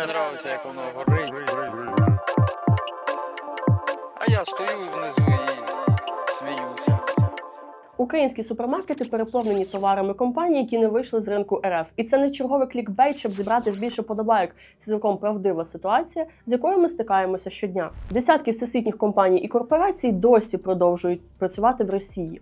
не подобається, як воно горить. А я стою внизу і сміюся. Українські супермаркети переповнені товарами компаній, які не вийшли з ринку РФ. І це не черговий клікбейт, щоб зібрати більше подобайок. Це цілком правдива ситуація, з якою ми стикаємося щодня. Десятки всесвітніх компаній і корпорацій досі продовжують працювати в Росії.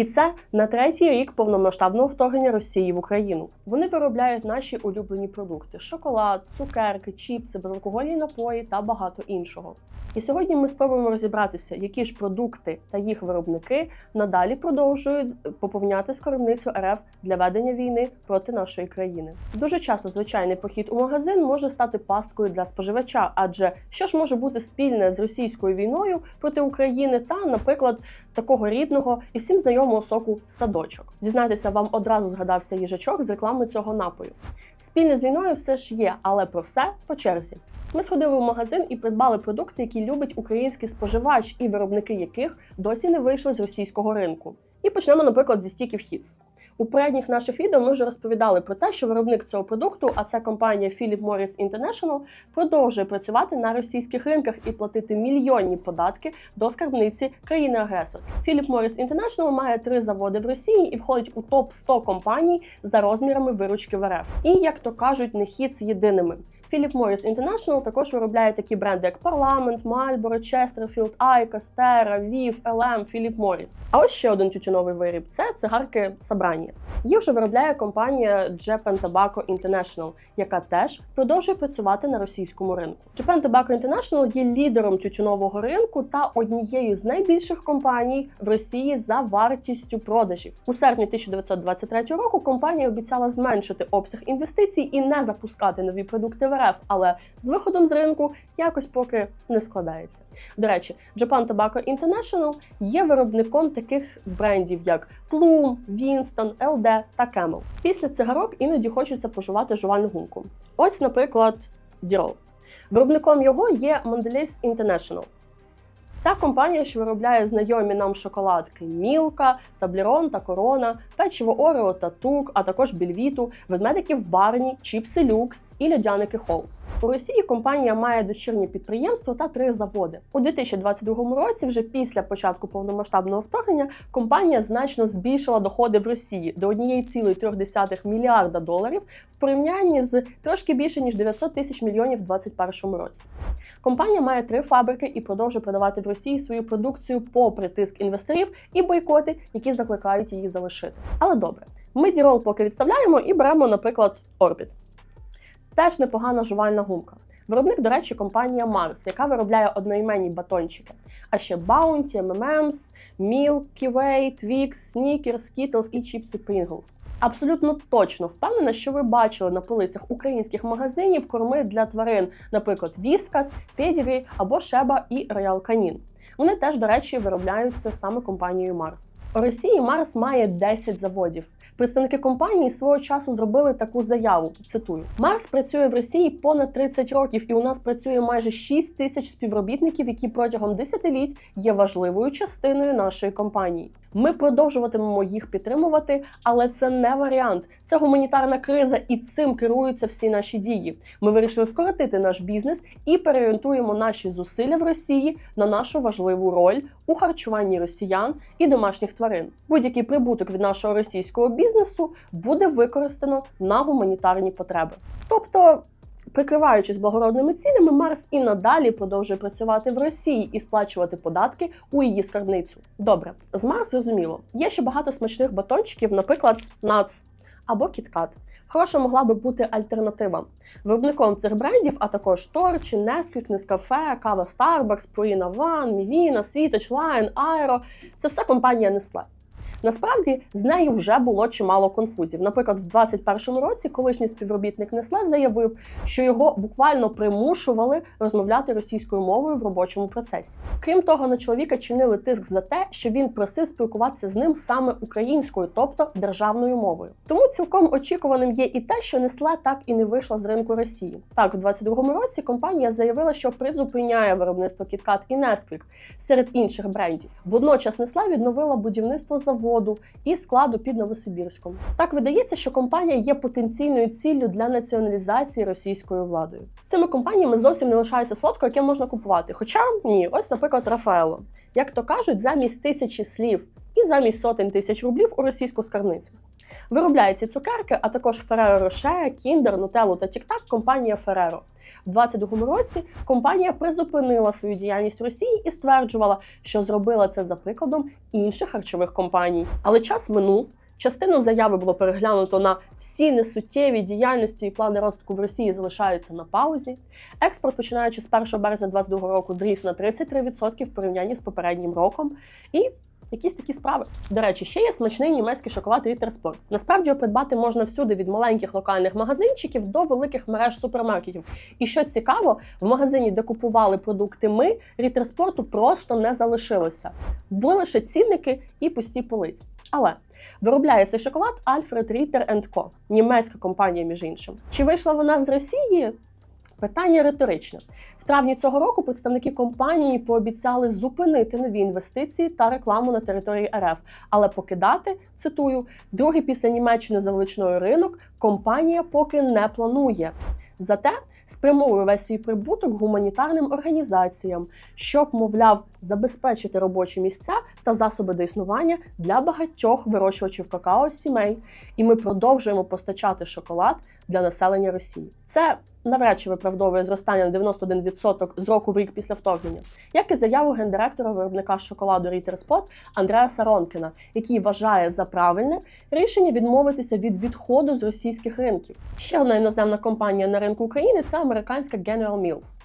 І це на третій рік повномасштабного вторгнення Росії в Україну. Вони виробляють наші улюблені продукти: шоколад, цукерки, чіпси, безалкогольні напої та багато іншого. І сьогодні ми спробуємо розібратися, які ж продукти та їх виробники надалі продовжують поповняти скарбницю РФ для ведення війни проти нашої країни. Дуже часто звичайний похід у магазин може стати пасткою для споживача, адже що ж може бути спільне з російською війною проти України та, наприклад, такого рідного і всім знайомого соку садочок. Зізнайтеся, вам одразу згадався їжачок з реклами цього напою. Спільне з війною все ж є, але про все по черзі. Ми сходили в магазин і придбали продукти, які любить український споживач, і виробники яких досі не вийшли з російського ринку. І почнемо, наприклад, зі стіків Hits. У передніх наших відео ми вже розповідали про те, що виробник цього продукту, а це компанія Philip Morris International, продовжує працювати на російських ринках і платити мільйонні податки до скарбниці країни-агресор. Philip Morris International має три заводи в Росії і входить у топ 100 компаній за розмірами виручки в РФ. І як то кажуть, не хід з єдиними. Philip Morris International також виробляє такі бренди, як Parliament, Marlboro, Chesterfield, Айка, Стера, Viv, LM, Philip Morris. А ось ще один тютюновий виріб це цигарки Сабрані. Їх вже виробляє компанія Japan Tobacco International, яка теж продовжує працювати на російському ринку. Japan Tobacco International є лідером тютюнового ринку та однією з найбільших компаній в Росії за вартістю продажів. У серпні 1923 року компанія обіцяла зменшити обсяг інвестицій і не запускати нові продукти в РФ, але з виходом з ринку якось поки не складається. До речі, Japan Tobacco International є виробником таких брендів, як Plum, Winston, LD та Camel. Після цигарок іноді хочеться пожувати жувальну гумку. Ось, наприклад, Дірол. Виробником його є Mondelez International. Ця компанія, що виробляє знайомі нам шоколадки Мілка, Таблерон та Корона, печиво Орео та Тук, а також Більвіту, ведмедиків Барні, Чіпси Люкс і льодяники Холс. У Росії компанія має дочірні підприємства та три заводи. У 2022 році, вже після початку повномасштабного вторгнення, компанія значно збільшила доходи в Росії до 1,3 мільярда доларів в порівнянні з трошки більше ніж 900 тисяч мільйонів в 2021 році. Компанія має три фабрики і продовжує продавати в Росії свою продукцію попри тиск інвесторів і бойкоти, які закликають її залишити. Але добре, ми дірол поки відставляємо і беремо, наприклад, Orbit. Теж непогана жувальна гумка. Виробник, до речі, компанія Mars, яка виробляє одноіменні батончики. А ще Bounty, M&M's, Milky Way, Twix, Snickers, Skittles і чіпси Pringles. Абсолютно точно впевнена, що ви бачили на полицях українських магазинів корми для тварин, наприклад, Whiskas, Pedigree або Шеба і Royal Canin. Вони теж, до речі, виробляються саме компанією Mars. У Росії Марс має 10 заводів. Представники компанії свого часу зробили таку заяву. Цитую: Марс працює в Росії понад 30 років, і у нас працює майже 6 тисяч співробітників, які протягом десятиліть є важливою частиною нашої компанії. Ми продовжуватимемо їх підтримувати, але це не варіант. Це гуманітарна криза, і цим керуються всі наші дії. Ми вирішили скоротити наш бізнес і переорієнтуємо наші зусилля в Росії на нашу важливу роль у харчуванні росіян і домашніх тварин. Будь-який прибуток від нашого російського бізнесу буде використано на гуманітарні потреби. Тобто. Прикриваючись благородними цінами, Марс і надалі продовжує працювати в Росії і сплачувати податки у її скарбницю. Добре, з Марс зрозуміло. Є ще багато смачних батончиків, наприклад, Нац або Кіткат. Хороша могла би бути альтернатива. Виробником цих брендів, а також Торчі, Nesquik, Nescafe, Кава Starbucks, Purina One, Mivina, Світоч, Lion, Aero – це все компанія Nestle. Насправді з нею вже було чимало конфузів. Наприклад, в 2021 році колишній співробітник Nestle заявив, що його буквально примушували розмовляти російською мовою в робочому процесі. Крім того, на чоловіка чинили тиск за те, що він просив спілкуватися з ним саме українською, тобто державною мовою. Тому цілком очікуваним є і те, що Nestle так і не вийшла з ринку Росії. Так, у 2022 році компанія заявила, що призупиняє виробництво KitKat і Nesquik серед інших брендів. Водночас Nestle відновила будівництво заводу заводу і складу під Новосибірськом. Так видається, що компанія є потенційною ціллю для націоналізації російською владою. З цими компаніями зовсім не лишається сотка, яке можна купувати. Хоча ні, ось, наприклад, Рафаело. Як то кажуть, замість тисячі слів і замість сотень тисяч рублів у російську скарбницю. Виробляє ці цукерки, а також Ferrero Rocher, Kinder, Nutella та TikTok компанія Ferrero. У 2022 році компанія призупинила свою діяльність в Росії і стверджувала, що зробила це за прикладом інших харчових компаній. Але час минув. Частину заяви було переглянуто на всі несуттєві діяльності і плани розвитку в Росії залишаються на паузі. Експорт, починаючи з 1 березня 2022 року, зріс на 33% в порівнянні з попереднім роком. І Якісь такі справи. До речі, ще є смачний німецький шоколад Ріттерспорт. Насправді його придбати можна всюди від маленьких локальних магазинчиків до великих мереж супермаркетів. І що цікаво, в магазині, де купували продукти ми, Ріттерспорту просто не залишилося. Були лише цінники і пусті полиці. Але виробляє цей шоколад Alfred Ritter Co. німецька компанія, між іншим. Чи вийшла вона з Росії? Питання риторичне. В травні цього року представники компанії пообіцяли зупинити нові інвестиції та рекламу на території РФ, але покидати цитую другий після Німеччини за величиною ринок компанія поки не планує. Зате спрямовує весь свій прибуток гуманітарним організаціям, щоб, мовляв, забезпечити робочі місця та засоби до існування для багатьох вирощувачів какао сімей. І ми продовжуємо постачати шоколад для населення Росії. Це навряд чи виправдовує зростання на 91% з року в рік після вторгнення, як і заяву гендиректора виробника шоколаду Spot Андреаса Ронкіна, який вважає за правильне рішення відмовитися від відходу з російських ринків. Ще одна іноземна компанія на ринку України це американська General Mills.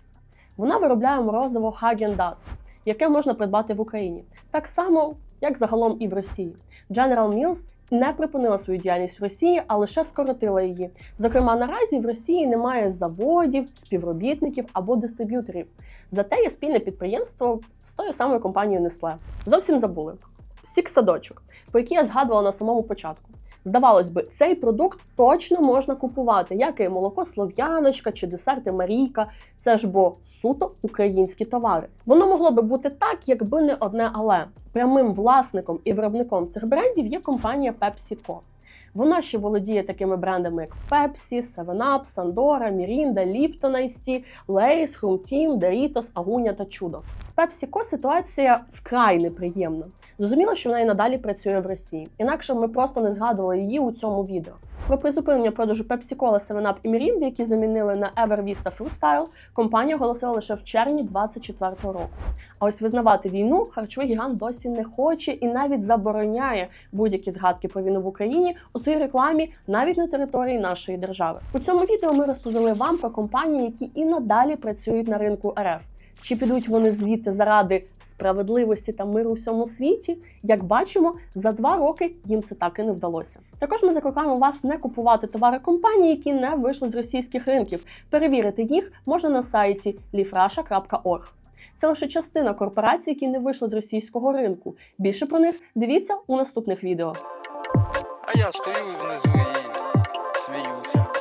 Вона виробляє морозиво Hagen Dazs, яке можна придбати в Україні, так само як загалом і в Росії. General Mills не припинила свою діяльність в Росії, а лише скоротила її. Зокрема, наразі в Росії немає заводів, співробітників або дистриб'юторів. Зате є спільне підприємство з тою самою компанією Nestle. Зовсім забули. Сік садочок, про який я згадувала на самому початку. Здавалось би, цей продукт точно можна купувати, як і молоко Слов'яночка чи десерти Марійка. Це ж бо суто українські товари. Воно могло би бути так, якби не одне але прямим власником і виробником цих брендів є компанія PepsiCo. Вона ще володіє такими брендами, як Pepsi, 7up, Sandora, Mirinda, Lipton Ice Лейс, Lay's, Дерітос, Агуня та Чудо. З PepsiCo ситуація вкрай неприємна. Зрозуміло, що вона і надалі працює в Росії. Інакше ми просто не згадували її у цьому відео. Про призупинення продажу Pepsi Cola, 7up і Mirinda, які замінили на Evervista Freestyle, компанія оголосила лише в червні 2024 року. А ось визнавати війну харчовий гігант досі не хоче і навіть забороняє будь-які згадки про війну в Україні у своїй рекламі навіть на території нашої держави. У цьому відео ми розповіли вам про компанії, які і надалі працюють на ринку РФ. Чи підуть вони звідти заради справедливості та миру у всьому світі? Як бачимо, за два роки їм це так і не вдалося. Також ми закликаємо вас не купувати товари компаній, які не вийшли з російських ринків. Перевірити їх можна на сайті lifrasha.org. Це лише частина корпорацій, які не вийшли з російського ринку. Більше про них дивіться у наступних відео. А я стою внизу і сміюся.